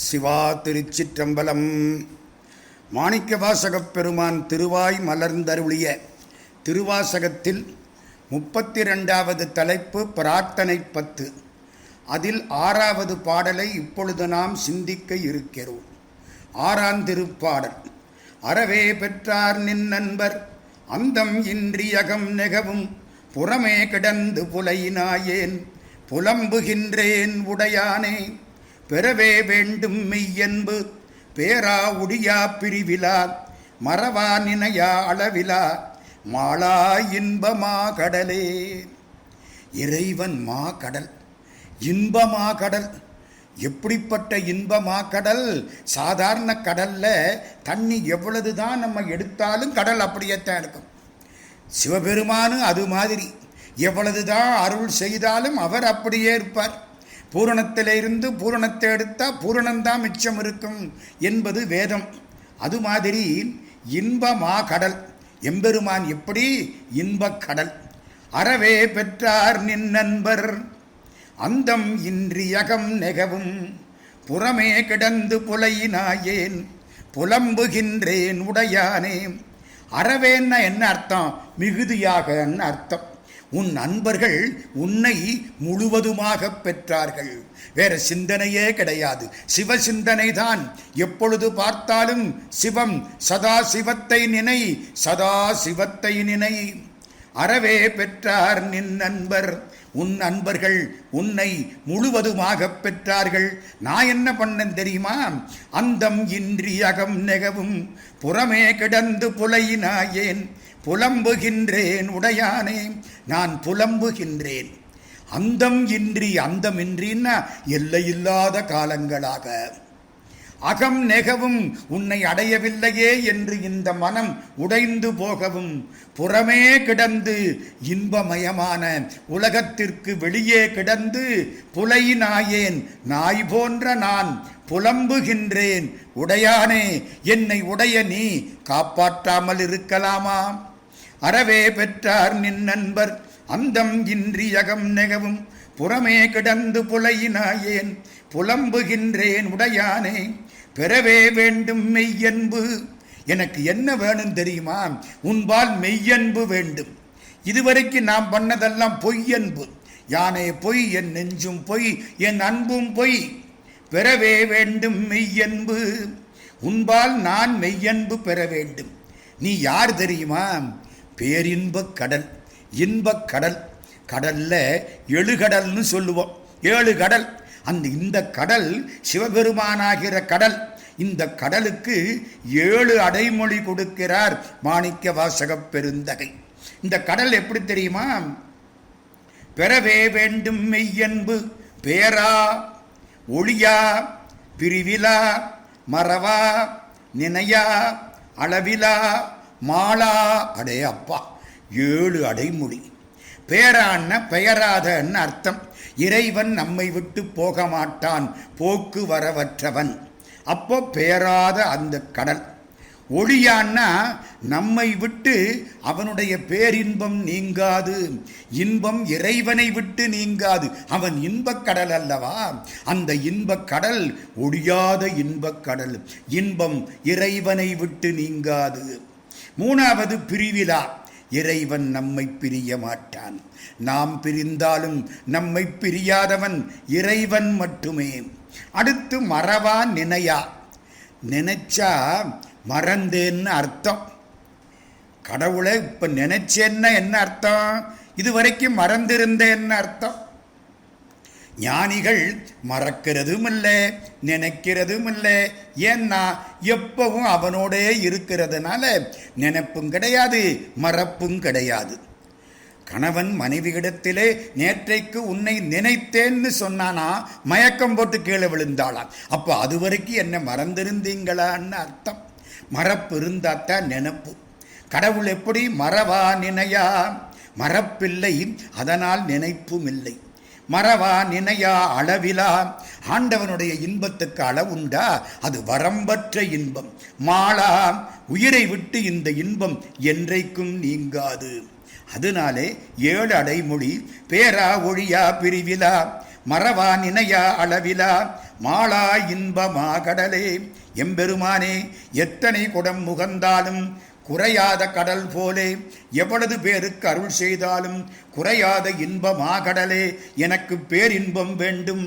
சிவா திருச்சிற்றம்பலம். மாணிக்க வாசகப் பெருமான் திருவாய் மலர்ந்தருளிய திருவாசகத்தில் முப்பத்தி ரெண்டாவது தலைப்பு பிரார்த்தனை பத்து. அதில் ஆறாவது பாடலை இப்பொழுது நாம் சிந்திக்க இருக்கிறோம். ஆறாந்திருப்பாடல் அறவே பெற்றார் நின் நண்பர் அந்தம் இன்றியகம் நெகவும் புறமே கிடந்து புலையினாயேன் புலம்புகின்றேன் உடையானே பெறவே வேண்டும் மெய்யன்பு. பேரா உடியா பிரிவிலா மறவா நினையா அளவிலா மாளா இன்பமா கடலே. இறைவன் மா கடல் இன்பமா கடல். எப்படிப்பட்ட இன்பமா கடல்? சாதாரண கடல்ல தண்ணி எவ்வளவு தான் நம்ம எடுத்தாலும் கடல் அப்படியேத்தான் இருக்கும். சிவபெருமானு அது மாதிரி. எவ்வளவுதான் அருள் செய்தாலும் அவர் அப்படியே இருப்பார். பூரணத்திலிருந்து பூரணத்தை எடுத்தால் பூரணம்தான் மிச்சம் இருக்கும் என்பது வேதம். அது மாதிரி இன்பமா கடல். எம்பெருமான் எப்படி இன்பக் கடல்? அறவே பெற்றார் நின் நண்பர். அந்தம் இன்றியகம் நெகவும். புறமே கிடந்து புலையினாயேன். புலம்புகின்றேன் உடையானே அறவேன்னா என்ன அர்த்தம்? மிகுதியாகன்னு அர்த்தம்? உன் நண்பர்கள் உன்னை முழுவதுமாக பெற்றார்கள். வேற சிந்தனையே கிடையாது. சிவ சிந்தனை தான் எப்பொழுது பார்த்தாலும் சிவம் சதா சிவத்தை நினை சதா சிவத்தை நினை. அறவே பெற்றார் நின் நண்பர். உன் நண்பர்கள் உன்னை முழுவதுமாக பெற்றார்கள். நான் என்ன பண்ணேன் தெரியுமா? அந்தம் இன்றி அகம் நெகவும். புறமே கிடந்து புலையினாயேன். புலம்புகின்றேன் உடையானே நான் புலம்புகின்றேன். அந்தம் இன்றி அந்தமின்றின்னா எல்லையில்லாத காலங்களாக. அகம் நெகவும் உன்னை அடையவில்லையே என்று இந்த மனம் உடைந்து போகவும் புறமே கிடந்து இன்பமயமான உலகத்திற்கு வெளியே கிடந்து புலை நாயேன் நாய் போன்ற நான் புலம்புகின்றேன். உடையானே என்னை உடைய நீ காப்பாற்றாமல் இருக்கலாமா? அறவே பெற்றார் நின் நண்பர். அந்தம் இன்றியகம் நெகவும். புறமே கிடந்து புலையினாயேன். புலம்புகின்றேன் உடையானே. பெறவே வேண்டும் மெய்யன்பு. எனக்கு என்ன வேணும் தெரியுமா? உன்பால் மெய்யன்பு வேண்டும். இதுவரைக்கும் நாம் பண்ணதெல்லாம் பொய்யன்பு. யானை பொய் என் நெஞ்சும் பொய் என் அன்பும் பொய். பெறவே வேண்டும் மெய்யன்பு. உன்பால் நான் மெய்யன்பு பெற வேண்டும். நீ யார் தெரியுமா? பேரின்பக் கடல் இன்பக் கடல். கடல்ல எழுகடல்னு சொல்லுவோம். ஏழு கடல். அந்த இந்த கடல் சிவபெருமானாகிற கடல். இந்த கடலுக்கு ஏழு அடைமொழி கொடுக்கிறார் மாணிக்க வாசக பெருந்தகை. இந்த கடல் எப்படி தெரியுமா? பெறவே வேண்டும் மெய்யன்பு பேரா ஒளியா பிரிவிலா மறவா நினையா அளவிலா மாலா அடே அப்பா ஏழு அடைமொழி பேரான பெயராதன்னு அர்த்தம். இறைவன் நம்மை விட்டு போக மாட்டான் போக்கு வரவற்றவன். அப்போ பெயராத அந்த கடல். ஒளியான்னா நம்மை விட்டு அவனுடைய பேரின்பம் நீங்காது. இன்பம் இறைவனை விட்டு நீங்காது. அவன் இன்பக் கடல் அல்லவா? அந்த இன்பக் கடல் ஒழியாத இன்பக் கடல். இன்பம் இறைவனை விட்டு நீங்காது. மூணாவது பிரிவிலா. இறைவன் நம்மை பிரிய மாட்டான். நாம் பிரிந்தாலும் நம்மை பிரியாதவன் இறைவன் மட்டுமே. அடுத்து மறவா நினையா. நினைச்சா மறந்தேன்னு அர்த்தம். கடவுளை இப்ப நினைச்சேன்னா என்ன அர்த்தம்? இது வரைக்கும் மறந்திருந்தேன்னு அர்த்தம். ஞானிகள் மறக்கிறதும் இல்லை நினைக்கிறதும் இல்லை ஏன்னா எப்பவும் அவனோடே இருக்கிறதுனால நினைப்பும் கிடையாது மறப்பும் கிடையாது. கணவன் மனைவியிடத்திலே நேற்றைக்கு உன்னை நினைத்தேன்னு சொன்னானா மயக்கம் போட்டு கீழே விழுந்தாளாம். அப்போ அது வரைக்கும் என்ன மறந்திருந்தீங்களான்னு அர்த்தம்? மறப்பு இருந்தாத்தான் நினப்பு. கடவுள் எப்படி மறவா நினையா? மறப்பில்லை அதனால் நினைப்பும் இல்லை மறவா நினையா அளவிலா? ஆண்டவனுடைய இன்பத்துக்கு அளவுண்டா? அது வரம்பற்ற இன்பம். மாளா உயிரை விட்டு இந்த இன்பம் என்றைக்கும் நீங்காது. அதனாலே ஏழு அடைமொழி பேரா ஒழியா பிரிவிலா? மறவா நினையா அளவிலா? மாளா இன்பமா கடலே எம்பெருமானே எத்தனை குடம் முகந்தாலும் குறையாத கடல் போலே எவ்வளவு பேருக்கு அருள் செய்தாலும் குறையாத இன்பமா கடலே எனக்கு பேரின்பம் வேண்டும்.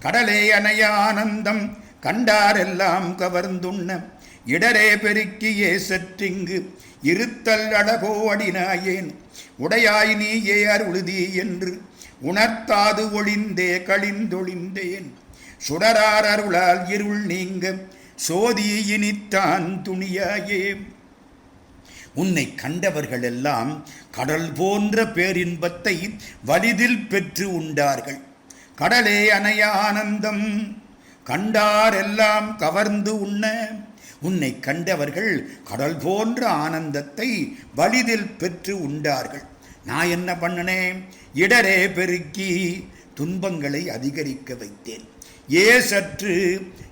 கடலே அணைய ஆனந்தம் கண்டாரெல்லாம் கவர்ந்துண்ண. இடரே பெருக்கியே சற்றிங்கு இருத்தல் அழகோ அடினாயேன். உடையாய் நீயே அருளுதி என்று உணர்த்தாது ஒளிந்தே கழிந்தொழிந்தேன். சுடரார் அருளால் இருள் நீங்க சோதி இனித்தான் துணியாயே. உன்னை கண்டவர்கள் எல்லாம் கடல் போன்ற பேரின்பத்தை வலிதில் பெற்று உண்டார்கள். கடலே அணைய ஆனந்தம் கண்டாரெல்லாம் கவர்ந்து உண்ண. உன்னை கண்டவர்கள் கடல் போன்ற ஆனந்தத்தை வலிதில் பெற்று உண்டார்கள். நான் என்ன பண்ணினேன் இடரே பெருக்கி துன்பங்களை அதிகரிக்க வைத்தேன். ஏ சற்று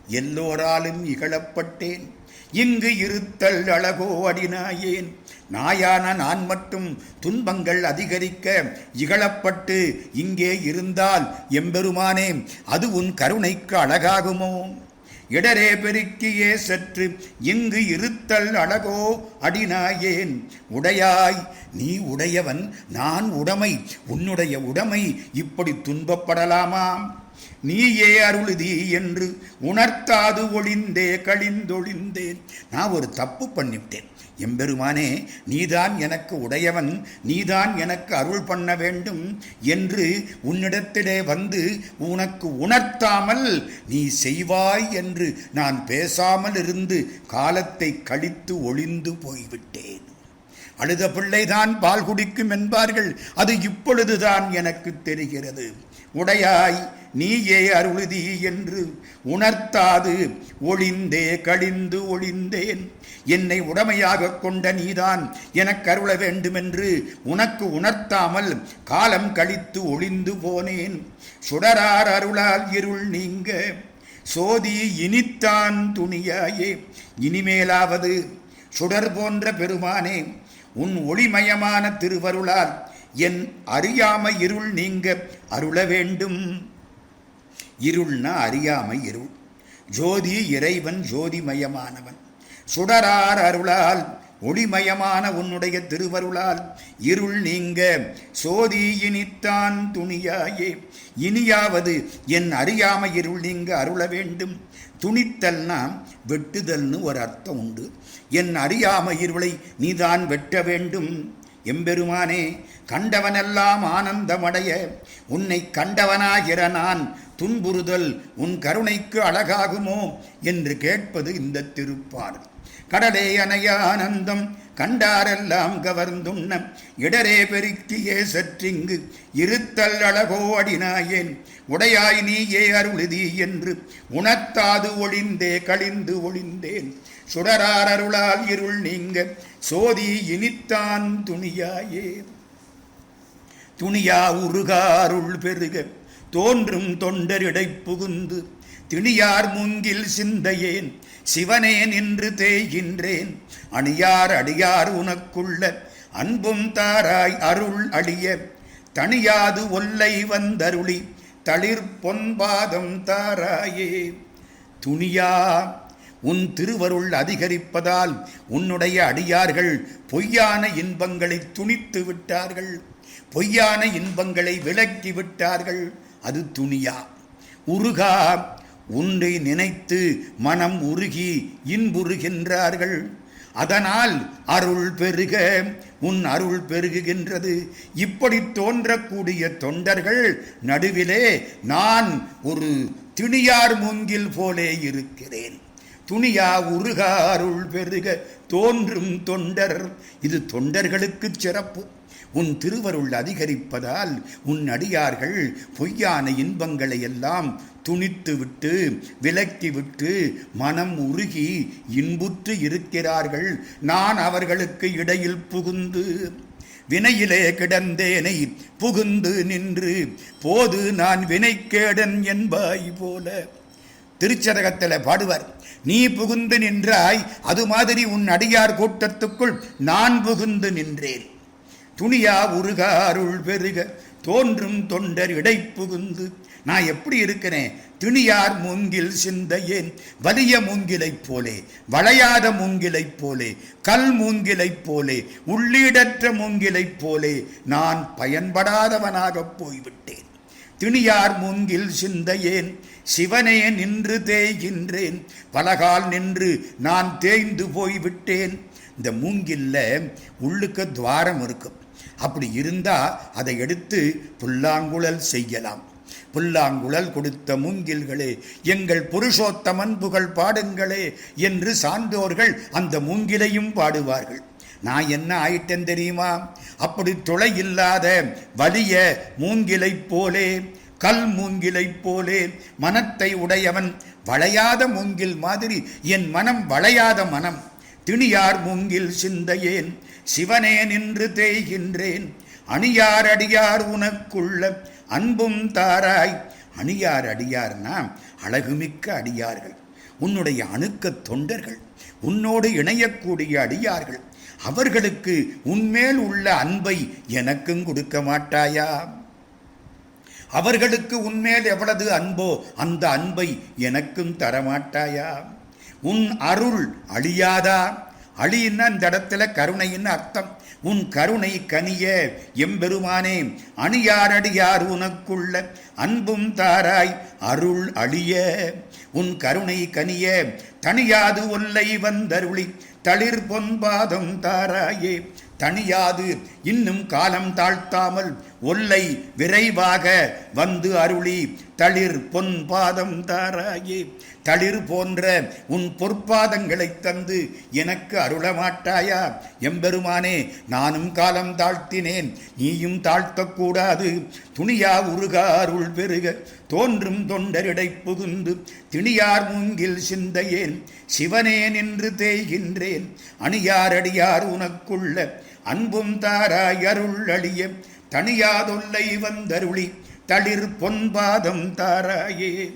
எல்லோராலும் இகழப்பட்டேன். இங்கு இருத்தல் அழகோ அடினாயேன். நாயான நான் மட்டும் துன்பங்கள் அதிகரிக்க இகழப்பட்டு இங்கே இருந்தால் எம்பெருமானே அது உன் கருணைக்கு அழகாகுமோ? இடரே பெருக்கியே சற்று இங்கு இருத்தல் அழகோ அடினாயேன். உடையாய் நீ உடையவன் நான் உடைமை உன்னுடைய உடைமை இப்படி துன்பப்படலாமாம்? நீயே அருளுதி என்று உணர்த்தாது ஒளிந்தே கழிந்தொழிந்தேன் நான் ஒரு தப்பு பண்ணிவிட்டேன். எம்பெருமானே நீதான் எனக்கு உடையவன் நீதான் எனக்கு அருள் பண்ண வேண்டும் என்று உன்னிடத்திலே வந்து உனக்கு உணர்த்தாமல் நீ செய்வாய் என்று நான் பேசாமல் இருந்து காலத்தை கழித்து ஒளிந்து போய்விட்டேன். அழுத பிள்ளைதான் பால் குடிக்கும் என்பார்கள். அது இப்பொழுதுதான் எனக்கு தெரிகிறது. உடையாய் நீயே அருளுதி என்று உணர்த்தாது. ஒளிந்தே கழிந்து ஒளிந்தேன் என்னை உடமையாக கொண்ட நீதான் எனக்கு அருள வேண்டுமென்று உனக்கு உணர்த்தாமல் காலம் கழித்து ஒளிந்து போனேன். சுடரார் அருளால் இருள் நீங்க சோதி இனித்தான் துணியாயே. இனிமேலாவது சுடர் போன்ற பெருமானே உன் ஒளிமயமான திருவருளால் என் அறியாமை இருள் நீங்க அருள வேண்டும். இருள்னா அறியாமை இருள். ஜோதி இறைவன் ஜோதிமயமானவன். சுடரார் அருளால் ஒளிமயமான உன்னுடைய திருவருளால் இருள் நீங்க சோதி இனித்தான் துணியாயே. இனியாவது என் அறியாமை இருள் நீங்க அருள வேண்டும். துணித்தல்னா வெட்டுதல்னு ஒரு அர்த்தம் உண்டு. என் அறியாமை இருளை நீதான் வெட்ட வேண்டும். எம்பெருமானே கண்டவனெல்லாம் ஆனந்தமடைய. உன்னை கண்டவனாகிற நான் துன்புறுதல் உன் கருணைக்கு அழகாகுமோ என்று கேட்பது இந்த திருப்பாடல். கடலே அனையானந்தம் கண்டாரெல்லாம் கவர்ந்துண்ண இடரே பெருக்கியே சற்றிங்கு இருத்தல் அழகோ அடினாயேன் உடையாய் நீயே அருளுதி என்று உணர்த்தாது ஒளிந்தே கழிந்து ஒளிந்தேன். சுடரார் அருளால் இருள் நீங்க சோதி இனித்தான் துணியாயே. துணியா உருகாருள் பெருக தோன்றும் தொண்டரிடை புகுந்து திணியார் மூங்கில் சிந்தையேன் சிவனேன் என்று தேய்கின்றேன். அணியார் அடியார் உனக்குள்ள அன்பும் தாராய் அருள் அழிய தனியாது ஒல்லை வந்தருளி தளிர் பொன்பாதம் தாராயே. துணியா உன் திருவருள் அதிகரிப்பதால் உன்னுடைய அடியார்கள் பொய்யான இன்பங்களை துணித்து விட்டார்கள். பொய்யான இன்பங்களை விலக்கி விட்டார்கள். அது துணியா? உருகா? உன்னை நினைத்து மனம் உருகி இன்புறுகின்றார்கள் அதனால் அருள் பெருக உன் அருள் பெருகுகின்றது. இப்படி தோன்றக்கூடிய தொண்டர்கள் நடுவிலே நான் ஒரு திணியார் மூங்கில் போலே இருக்கிறேன். துணியா உருகா அருள் பெருக தோன்றும் தொண்டர். இது தொண்டர்களுக்கு சிறப்பு. உன் திருவருள் அதிகரிப்பதால் உன் அடியார்கள் பொய்யான இன்பங்களை எல்லாம் துணித்து விட்டு விலக்கி விட்டு மனம் உருகி இன்புற்று இருக்கிறார்கள். நான் அவர்களுக்கு இடையில் புகுந்து வினையிலே கிடந்தேனை புகுந்து நின்று போது நான் வினைக்கேடன் என்பாய் போல. திருச்சதகத்தில் பாடுவர் நீ புகுந்து நின்றாய் அது மாதிரி உன் அடியார் கூட்டத்துக்குள் நான் புகுந்து நின்றேன். துணியா உருகாருள் பெருக தோன்றும் தொண்டர் இடை புகுந்து. நான் எப்படி இருக்கிறேன்? திணியார் மூங்கில் சிந்தையேன் வலிய மூங்கிலைப் போலே வளையாத மூங்கிலைப் போலே கல் மூங்கிலைப் போலே உள்ளீடற்ற மூங்கிலைப் போலே நான் பயன்படாதவனாகப் போய்விட்டேன். திணியார் மூங்கில் சிந்தையேன் சிவனே நின்று தேய்கின்றேன். பலகால் நின்று நான் தேய்ந்து போய்விட்டேன். இந்த மூங்கில்ல உள்ளுக்க துவாரம் இருக்கும் அப்படி இருந்தா அதை எடுத்து புல்லாங்குழல் செய்யலாம். புல்லாங்குழல் கொடுத்த மூங்கில்களே எங்கள் புருஷோத்தமன் புகழ் பாடுங்களே என்று சான்றோர்கள் அந்த மூங்கிலையும் பாடுவார்கள். நான் என்ன ஆயிட்டேன் தெரியுமா? அப்படி துளை இல்லாத வலிய மூங்கிலைப் போலே கல் மூங்கிலைப் போலே மனத்தை உடையவன் வளையாத மூங்கில் மாதிரி என் மனம் வளையாத மனம். திணியார் மூங்கில் சிந்தையேன் சிவனே நின்று தேய்கின்றேன். அணியார் அடியார் உனக்குள்ள அன்பும் தாராய். அணியார் அடியார்னா அழகுமிக்க அடியார்கள். உன்னுடைய அணுக்க தொண்டர்கள் உன்னோடு இணையக்கூடிய அடியார்கள். அவர்களுக்கு உன்மேல் உள்ள அன்பை எனக்கும் கொடுக்க மாட்டாயா? அவர்களுக்கு உன்மேல் எவ்வளவு அன்போ அந்த அன்பை எனக்கும் தரமாட்டாயா? உன் அருள் அழியாதா? அழின்னா இந்த இடத்துல கருணைன்னு அர்த்தம். உன் கருணை கனிய எம்பெருமானே அணியாரடியார் உனக்குள்ள அன்பும் தாராய் அருள் அழிய. உன் கருணை கனிய தனியாது ஒல்லை வந்தருளி தளிர் பொன்பாதம் தாராயே. தனியாது இன்னும் காலம் தாழ்த்தாமல் ஒல்லை விரைவாக வந்து அருளி. தளிர் பொன் பாதம் தாராயே. தளிர் போன்ற உன் பொற்பாதங்களை தந்து எனக்கு அருளமாட்டாயா? எம்பெருமானே நானும் காலம் தாழ்த்தினேன். நீயும் தாழ்த்தக்கூடாது. துணியா உருகா அருள் பெருக. தோன்றும் தொண்டரிடை புகுந்து திணியார் மூங்கில் சிந்தையேன். சிவனே நின்று தேய்கின்றேன். அணியாரடியார் உனக்குள்ள அன்பும் தாராய் அருள் அழிய தனியாதொல்லை வந்தருளி தளிர் பொன்பாதம் தாராயே.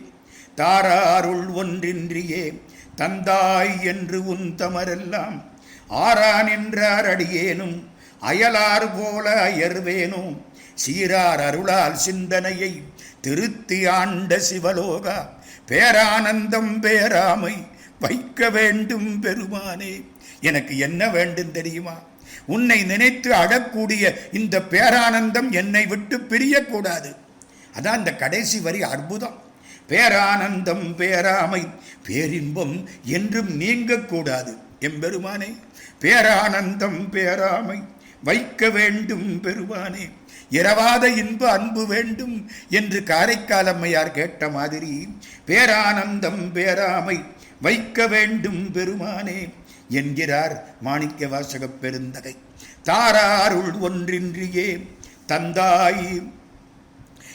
தாராருள் ஒன்றின்றியே தந்தாய் என்று உன் தமரெல்லாம். ஆறான் என்றார் அடியேனும் அயலார் போல அயர்வேனும் சீரார் அருளால் சிந்தனையை திருத்தி ஆண்ட சிவலோகா. பேரானந்தம் பேராமை வைக்க வேண்டும் பெருமானே. எனக்கு என்ன வேண்டும் தெரியுமா? உன்னை நினைத்து அழக்கூடிய இந்த பேரானந்தம் என்னை விட்டு பிரியக்கூடாது. அதான் இந்த கடைசி வரி அற்புதம். பேரானந்தம் பேராமை பேரின்பம் என்றும் நீங்கக்கூடாது எம்பெருமானே. பேரானந்தம் பேராமை வைக்க வேண்டும் பெருமானே. இரவாத இன்ப அன்பு வேண்டும் என்று காரைக்கால் அம்மையார் கேட்ட மாதிரி பேரானந்தம் பேராமை வைக்க வேண்டும் பெருமானே. என்கிறார் மாணிக்க வாசகப் பெருந்தகை. தாராருள் ஒன்றின்றியே தந்தாய்.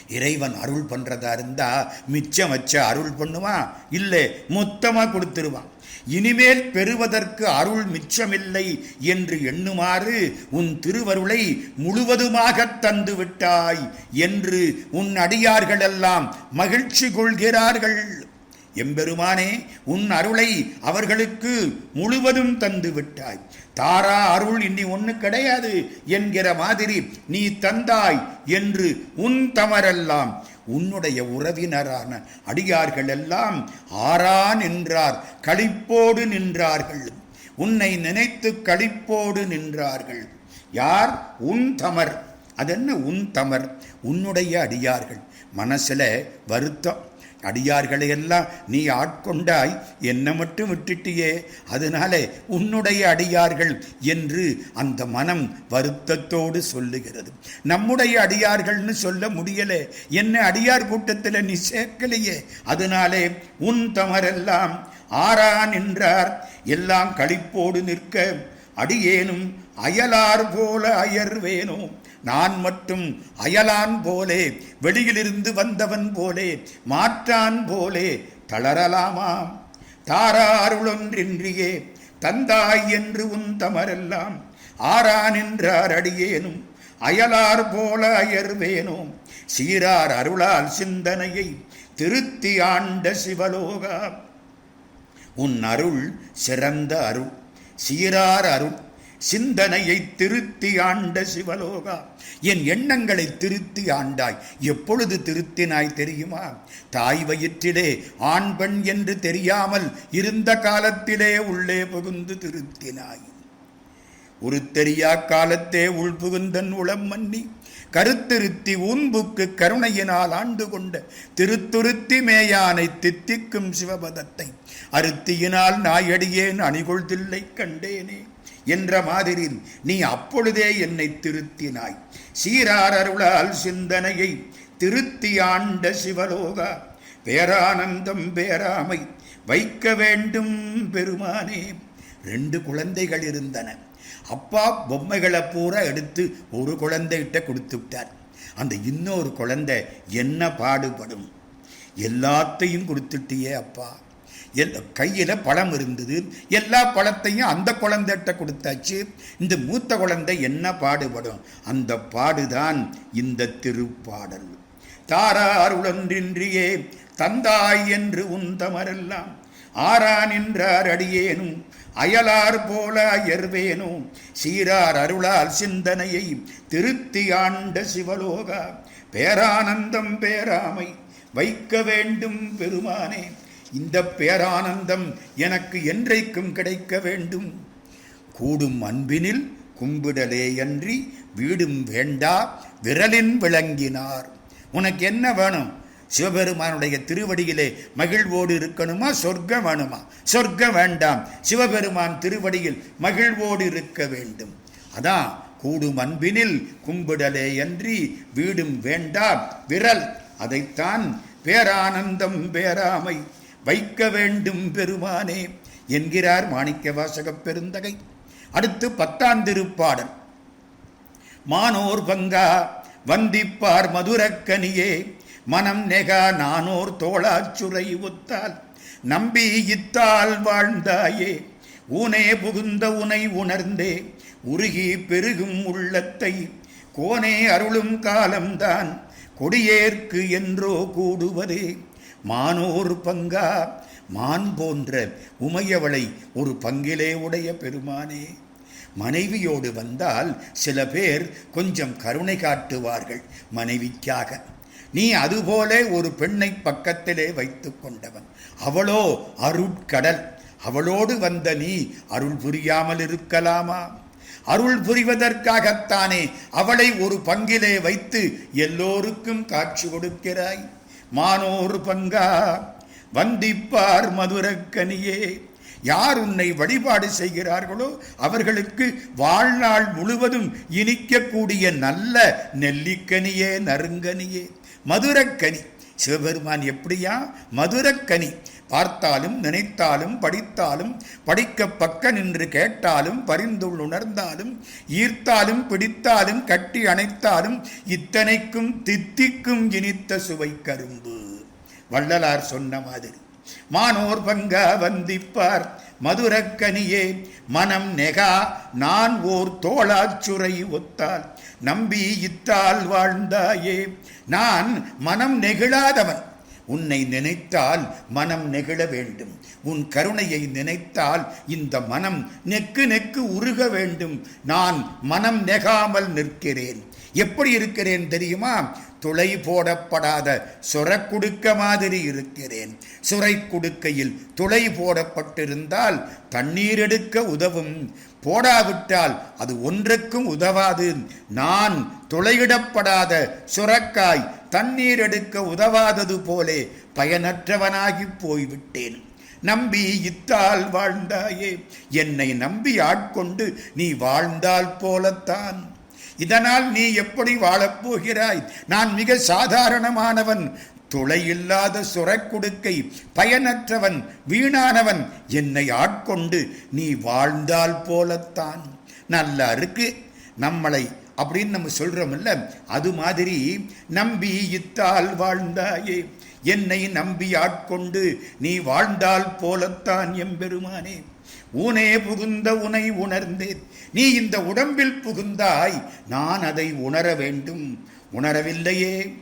இறைவன் அருள் பண்றதா இருந்தா மிச்சம் வச்ச அருள் பண்ணுவான் இல்லை மொத்தமாக கொடுத்துருவான் இனிமேல் பெறுவதற்கு அருள் மிச்சமில்லை என்று எண்ணுமாறு உன் திருவருளை முழுவதுமாக தந்து விட்டாய் என்று உன் அடியார்களெல்லாம் மகிழ்ச்சி கொள்கிறார்கள். எம்பெருமானே உன் அருளை அவர்களுக்கு முழுவதும் தந்து விட்டாய். தாரா அருள் இன்னி ஒன்று கிடையாது என்கிற மாதிரி நீ தந்தாய் என்று உன் தமரெல்லாம் உன்னுடைய உறவினரான அடியார்கள் எல்லாம் ஆறா நின்றார் களிப்போடு நின்றார்கள். உன்னை நினைத்து களிப்போடு நின்றார்கள். யார்? உன் தமர். அதென்ன உன் தமர்? உன்னுடைய அடியார்கள். மனசுல வருத்தம். அடியார்களை எல்லாம் நீ ஆட்கொண்டாய். என்னை மட்டும் விட்டுட்டியே. அதனாலே உன்னுடைய அடியார்கள் என்று அந்த மனம் வருத்தத்தோடு சொல்லுகிறது. நம்முடைய அடியார்கள்னு சொல்ல முடியல. என்ன அடியார் கூட்டத்தில் நீ சேர்க்கலையே. அதனாலே உன் தமரெல்லாம் ஆறா நின்றார். எல்லாம் களிப்போடு நிற்க அடியேனும் அயலார் போல அயர்வேனோ நான் மட்டும் அயலான் போலே வெளியிலிருந்து வந்தவன் போலே மாற்றான் போலே தளரலாமாம் தாராருளொன்றின்றியே தந்தாய் என்று உன் தமரெல்லாம் ஆறான் என்றார் அடியேனும் அயலார் போல அயர்வேனோம் சீரார் அருளால் சிந்தனையை திருத்தி ஆண்ட சிவலோகா. உன் அருள் சிறந்த அருள் சீரார் அருள் சிந்தனையை திருத்தி ஆண்ட சிவலோகா. என் எண்ணங்களை திருத்தி ஆண்டாய். எப்பொழுது திருத்தினாய் தெரியுமா? தாய் வயிற்றிலே ஆண் பெண் என்று தெரியாமல் இருந்த காலத்திலே உள்ளே புகுந்து திருத்தினாய். ஒரு தெரியா காலத்தே உள்புகுந்தன் உளம் மன்னி. கருத்திருத்தி ஊன்புக்கு கருணையினால் ஆண்டு கொண்ட திருத்துருத்தி மேயானை தித்திக்கும் சிவபதத்தை. அருத்தியினால் நாயடியேன் அணிகொள்தில்லை கண்டேனே. என்ற மாதிரி நீ அப்பொழுதே என்னை திருத்தினாய். சீரார் அருளால் சிந்தனையை திருத்தி ஆண்ட சிவலோகா பேரானந்தம் பேராமை வைக்க வேண்டும் பெருமானே. ரெண்டு குழந்தைகள் இருந்தன. அப்பா பொம்மைகளை பூரா எடுத்து ஒரு குழந்தைகிட்ட கொடுத்து விட்டார். அந்த இன்னொரு குழந்தை என்ன பாடுபடும்? எல்லாத்தையும் கொடுத்துட்டியே அப்பா. எல் கையில் பழம் இருந்தது. எல்லா பழத்தையும் அந்த குழந்தைகிட்ட கொடுத்தாச்சு. இந்த மூத்த குழந்தை என்ன பாடுபடும்? அந்த பாடுதான் இந்த திருப்பாடல். தாரார் உழன்றின்றியே தந்தாய் என்று உந்தமரெல்லாம் ஆரா நின்றார் அடியேனும் அயலார் போல அயர்வேனோ சீரார் அருளால் சிந்தனையை திருத்தி ஆண்ட சிவலோகா. பேரானந்தம் பேராமை வைக்க வேண்டும் பெருமானே. இந்த பேரானந்தம் எனக்கு என்றைக்கும் கிடைக்க வேண்டும். கூடும் அன்பினில் கும்பிடலேயன்றி வீடும் வேண்டா விரலின் விளங்கினார். உனக்கு என்ன வேணும்? சிவபெருமானுடைய திருவடியிலே மகிழ்வோடு இருக்கணுமா? சொர்க்கம் வேணுமா? சொர்க்கம் வேண்டாம். சிவபெருமான் திருவடியில் மகிழ்வோடு இருக்க வேண்டும். அதான் கூடும் அன்பினில் கும்பிடலே அன்றி வீடும் வேண்டாம் விரல். அதைத்தான் பேரானந்தம் பேராமை. வைக்க வேண்டும் பெருமானே என்கிறார் மாணிக்க வாசகப் பெருந்தகை. அடுத்து பத்தாம் திருப்பாடல். மானோர் பங்கா வந்திப்பார் மதுரக்கனியே மனம் நெகா நானோர் தோளாச்சுரை ஒத்தால் நம்பி இத்தால் வாழ்ந்தாயே ஊனே புகுந்த உனை உணர்ந்தே உருகி பெருகும் உள்ளத்தை கோனே அருளும் காலம்தான் கொடியேற்கு என்றோ கூடுவதே. மானோர் பங்கா மான் போன்ற உமையவளை ஒரு பங்கிலே உடைய பெருமானே. மனைவியோடு வந்தால் சில பேர் கொஞ்சம் கருணை காட்டுவார்கள் மனைவிக்காக. நீ அதுபோல ஒரு பெண்ணை பக்கத்திலே வைத்து கொண்டவன். அவளோ அருட்கடல். அவளோடு வந்த நீ அருள் புரியாமல் இருக்கலாமா? அருள் புரிவதற்காகத்தானே அவளை ஒரு பங்கிலே வைத்து எல்லோருக்கும் காட்சி கொடுக்கிறாய்? மானோர் பங்கா வந்திப்பார் மதுரக்கனியே. யார் உன்னை வழிபாடு செய்கிறார்களோ அவர்களுக்கு வாழ்நாள் முழுவதும் இனிக்கக்கூடிய நல்ல நெல்லிக்கனியே நறுங்கனியே. மதுரக்கனி சிவபெருமான் எப்படியா? மதுரக்கனி பார்த்தாலும் நினைத்தாலும் படித்தாலும் படிக்க பக்க நின்று கேட்டாலும் பரிந்துள் உணர்ந்தாலும் ஈர்த்தாலும் பிடித்தாலும் கட்டி அணைத்தாலும் இத்தனைக்கும் தித்திக்கும் இனித்த சுவை கரும்பு. வள்ளலார் சொன்ன மாதிரி மானோர் பங்க வந்திப்பார் மதுரக்கனியே மனம் நெகா நான் ஓர் தோளாச்சுரை ஒத்தால் நம்பி இத்தால் வாழ்ந்தாயே நான் மனம் நெகிழாதவன் உன்னை நினைத்தால் மனம் நெகிழ வேண்டும். உன் கருணையை நினைத்தால் இந்த மனம் நெக்கு நெக்கு உருக வேண்டும். நான் மனம் நெகாமல் நிற்கிறேன். எப்படி இருக்கிறேன் தெரியுமா? துளை போடப்படாத சுரக்குடுக்க மாதிரி இருக்கிறேன். சுரை குடுக்கையில் துளை போடப்பட்டிருந்தால் தண்ணீர் எடுக்க உதவும். போடாவிட்டால் அது ஒன்றுக்கும் உதவாது. நான் துளையிடப்படாத சுரக்காய் தண்ணீர் எடுக்க உதவாதது போலே பயனற்றவனாகி போய்விட்டேன். நம்பி இத்தால் வாழ்ந்தாயே என்னை நம்பி ஆட்கொண்டு நீ வாழ்ந்தால் போலத்தான். இதனால் நீ எப்படி வாழப்போகிறாய் நான் மிக சாதாரணமானவன். துளையில்லாத சுரக்குடுக்கை பயனற்றவன் வீணானவன் என்னை ஆட்கொண்டு நீ வாழ்ந்தால் போலத்தான். நல்லா இருக்கு நம்மளை அப்படின்னு நம்ம சொல்கிறோமில்ல அது மாதிரி நம்பி இத்தால் வாழ்ந்தாயே என்னை நம்பி ஆட்கொண்டு நீ வாழ்ந்தால் போலத்தான் எம்பெருமானே. ஊனே புகுந்த உனை உணர்ந்தேன். நீ இந்த உடம்பில் புகுந்தாய் நான் அதை உணர வேண்டும். உணரவில்லையே.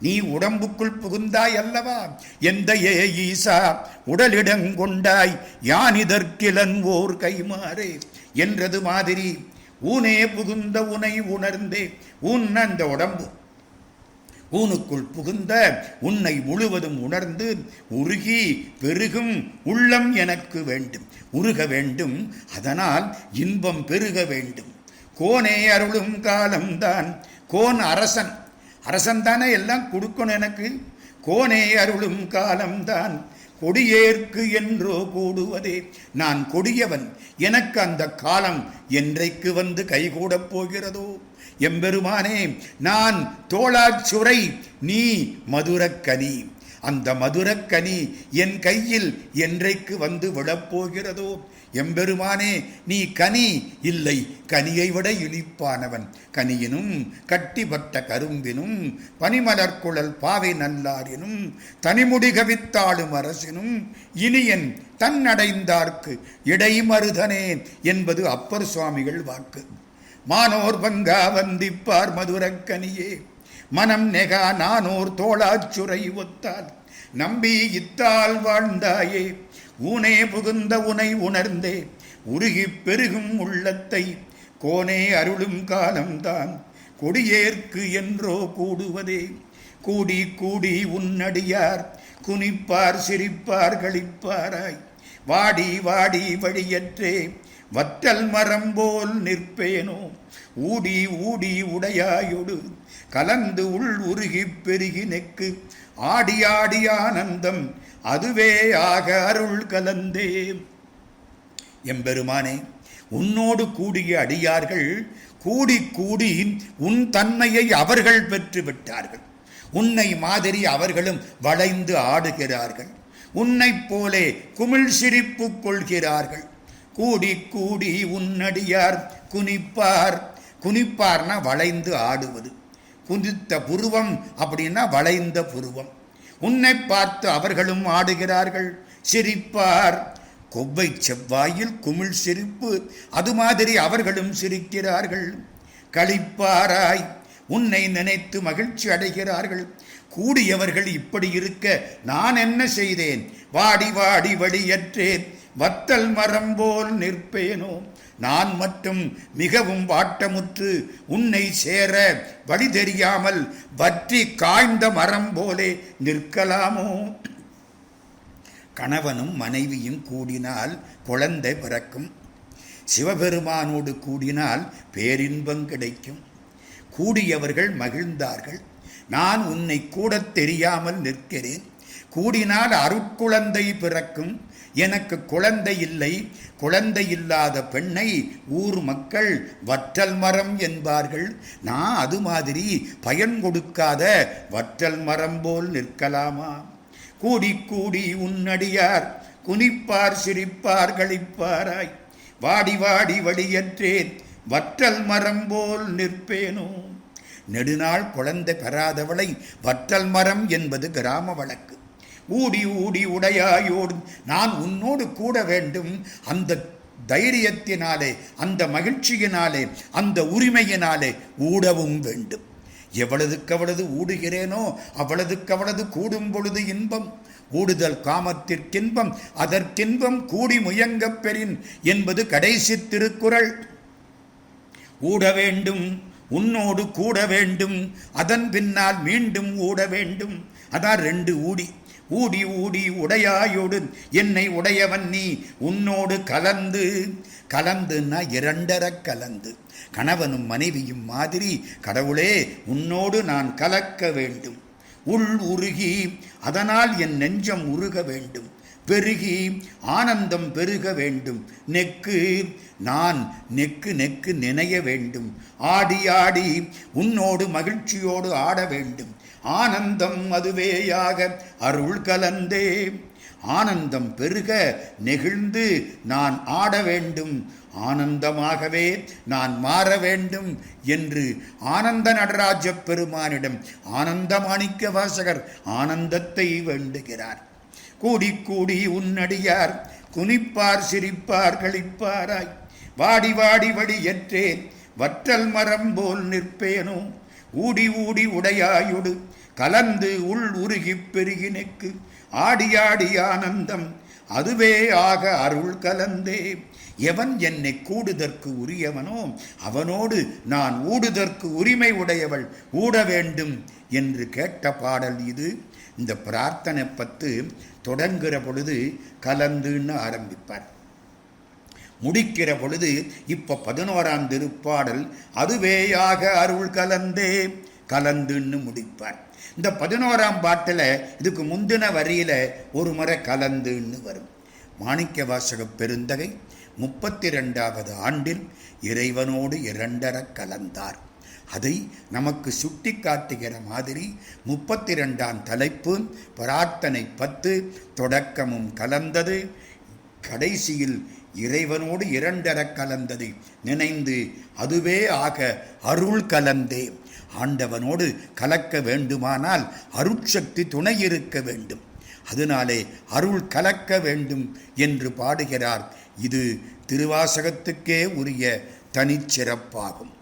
நீ உடம்புக்குள் புகுந்தாய் அல்லவா? எந்த ஏ ஈசா உடலிடங்கொண்டாய் யான் இதற்கிலன் ஓர் கைமாறே என்றது மாதிரி ஊனே புகுந்த உனை உணர்ந்தே உன் அந்த உடம்பு. ஊனுக்குள் புகுந்த உன்னை முழுவதும் உணர்ந்து உருகி பெருகும் உள்ளம் எனக்கு வேண்டும். உருக வேண்டும் அதனால் இன்பம் பெருக வேண்டும். கோனே அருளும் காலம்தான் கோன் அரசன் அரசன் தானே எல்லாம் கொடுக்கணும் எனக்கு? கோனே அருளும் காலம்தான். கொடியேற்கு என்றோ கூடுவதே. நான் கொடியவன். எனக்கு அந்த காலம் என்றைக்கு வந்து கைகூடப் போகிறதோ? எம்பெருமானே நான் தோளாச்சுரை நீ மதுரக்கனி அந்த மதுரக்கனி என் கையில் என்றைக்கு வந்து விழப்போகிறதோ எம்பெருமானே நீ கனி இல்லை. கனியை விட இனிப்பானவன். கனியினும் கட்டிப்பட்ட கரும்பினும் பனிமலர்குழல் பாவை நல்லாரினும் தனிமுடி கவித்தாளும் அரசினும் இனியன் தன்னடைந்தார்க்கு இடைமருதனே என்பது அப்பர் சுவாமிகள் வாக்கு. மானோர் பங்கா வந்திப்பார் மதுரக்கனியே மனம் நெகா நானோர் தோளாச்சுரை ஒத்தால். நம்பி இத்தால் வாழ்ந்தாயே. ஊனே புகுந்த உனை உணர்ந்தே உருகிப் பெருகும் உள்ளத்தை கோனே அருளும் காலம்தான். கொடியேற்கு என்றோ கூடுவதே கூடி கூடி உன்னடியார் குனிப்பார் சிரிப்பார் களிப்பாராய். வாடி வாடி வழியற்றே வற்றல் மரம் போல் நிற்பேனோ ஊடி ஊடி உடையாயொடு கலந்து உள் உருகி பெருகி நெக்கு. ஆடி ஆடி ஆனந்தம் அதுவே ஆக அருள் கலந்தே எம்பெருமானே உன்னோடு கூடிய அடியார்கள் கூடி கூடி உன் தன்மையை அவர்கள் பெற்று விட்டார்கள். உன்னை மாதிரி அவர்களும் வளைந்து ஆடுகிறார்கள். உன்னைப் போலே குமிழ் சிரிப்பு கொள்கிறார்கள். கூடி கூடி உன்னடியார் குனிப்பார். குனிப்பார்னா வளைந்து ஆடுவது. குனித்த புருவம் அப்படின்னா வளைந்த புருவம். உன்னை பார்த்து அவர்களும் ஆடுகிறார்கள். சிரிப்பார். கொவ்வை செவ்வாயில் குமிழ் சிரிப்பு அது மாதிரி அவர்களும் சிரிக்கிறார்கள். களிப்பாராய் உன்னை நினைத்து மகிழ்ச்சி அடைகிறார்கள். கூடியவர்கள் இப்படி இருக்க நான் என்ன செய்தேன்? வாடி வாடி வழியற்றேன் வத்தல் மரம் போல் நிற்பேனோ? நான் மட்டும் மிகவும் வாட்டமுத்து உன்னை சேர வழி தெரியாமல் வற்றி காய்ந்த மரம் போலே நிற்கலாமோ? கணவனும் மனைவியும் கூடினால் குழந்தை பிறக்கும். சிவபெருமானோடு கூடினால் பேரின்பம் கிடைக்கும். கூடியவர்கள் மகிழ்ந்தார்கள். நான் உன்னை கூட தெரியாமல் நிற்கிறேன். கூடினால் அருட்குழந்தை பிறக்கும். எனக்கு குழந்தை இல்லை. குழந்தை இல்லாத பெண்ணை ஊர் மக்கள் வற்றல் மரம் என்பார்கள். நான் அது மாதிரி பயன் கொடுக்காத வற்றல் மரம் போல் நிற்கலாமா? கூடி கூடி உன்னடியார் குனிப்பார் சிரிப்பார் களிப்பாராய். வாடி வாடி வடியற்றேன் வற்றல் மரம் போல் நிற்பேனோ? நெடுநாள் குழந்தை பெறாதவளை வற்றல் மரம் என்பது கிராம வழக்கு. ஊடி ஊடி உடையாயோடு நான் உன்னோடு கூட வேண்டும். அந்த தைரியத்தினாலே அந்த மகிழ்ச்சியினாலே அந்த உரிமையினாலே ஊடவும் வேண்டும். எவ்வளவுக்கு ஊடுகிறேனோ அவ்வளதுக்கவளது கூடும் பொழுது இன்பம். ஊடுதல் காமத்திற்கின்பம் அதற்கின்பம் கூடி முயங்கப் பெறின் என்பது கடைசி திருக்குறள். ஊட வேண்டும் உன்னோடு கூட வேண்டும். அதன் பின்னால் மீண்டும் ஊட வேண்டும். அதான் ரெண்டு ஊடி. ஊடி ஊடி உடையாயோடு என்னை உடையவன் நீ உன்னோடு கலந்து. கலந்துன்னா இரண்டர கலந்து. கணவனும் மனைவியும் மாதிரி கடவுளே உன்னோடு நான் கலக்க வேண்டும். உள் உருகி அதனால் என் நெஞ்சம் உருக வேண்டும். பெருகி ஆனந்தம் பெருக வேண்டும். நெக்கு நான் நெக்கு நெக்கு நினைய வேண்டும். ஆடி ஆடி உன்னோடு மகிழ்ச்சியோடு ஆட வேண்டும். ஆனந்தம் அதுவேயாக அருள் கலந்தே. ஆனந்தம் பெருக நெகிழ்ந்து நான் ஆட வேண்டும். ஆனந்தமாகவே நான் மாற வேண்டும் என்று ஆனந்த நடராஜ பெருமானிடம் ஆனந்த மாணிக்க வாசகர் ஆனந்தத்தை வேண்டுகிறார். கூடி கூடி உன்னடியார் குனிப்பார் சிரிப்பார் களிப்பாராய். வாடி வாடி வடியற்றேன் வற்றல் மரம் போல் நிற்பேனோ? ஊடி ஊடி உடையாயொடு கலந்து உள் உருகிப் பெருகினுக்கு ஆடி ஆடி ஆனந்தம். அதுவே ஆக அருள் கலந்தே. எவன் என்னை கூடுதற்கு உரியவனோ அவனோடு நான் ஊடுதற்கு உரிமை உடையவள் ஊட வேண்டும் என்று கேட்ட பாடல் இது. இந்த பிரார்த்தனை பத்து தொடங்குகிற பொழுது கலந்துன்னு ஆரம்பிப்பார். முடிக்கிற பொழுது இப்போ பதினோராம் திருப்பாடல் அதுவேயாக அருள் கலந்தே. கலந்துன்னு முடிப்பார். இந்த பதினோராம் பாட்டில் இதுக்கு முந்தின வரியில் ஒரு முறை கலந்துன்னு வரும். மாணிக்க வாசக பெருந்தகை முப்பத்தி ரெண்டாவது ஆண்டில் இறைவனோடு இரண்டர கலந்தார். அதை நமக்கு சுட்டி காட்டுகிற மாதிரி முப்பத்தி ரெண்டாம் தலைப்பு பிரார்த்தனை பத்து தொடக்கமும் கலந்தது. கடைசியில் இறைவனோடு இரண்டர கலந்தது. நினைந்து அதுவே ஆக அருள் கலந்தே ஆண்டவனோடு கலக்க வேண்டுமானால் அருட்சக்தி துணை இருக்க வேண்டும். அதனாலே அருள் கலக்க வேண்டும் என்று பாடுகிறார். இது திருவாசகத்துக்கே உரிய தனிச்சிறப்பாகும்.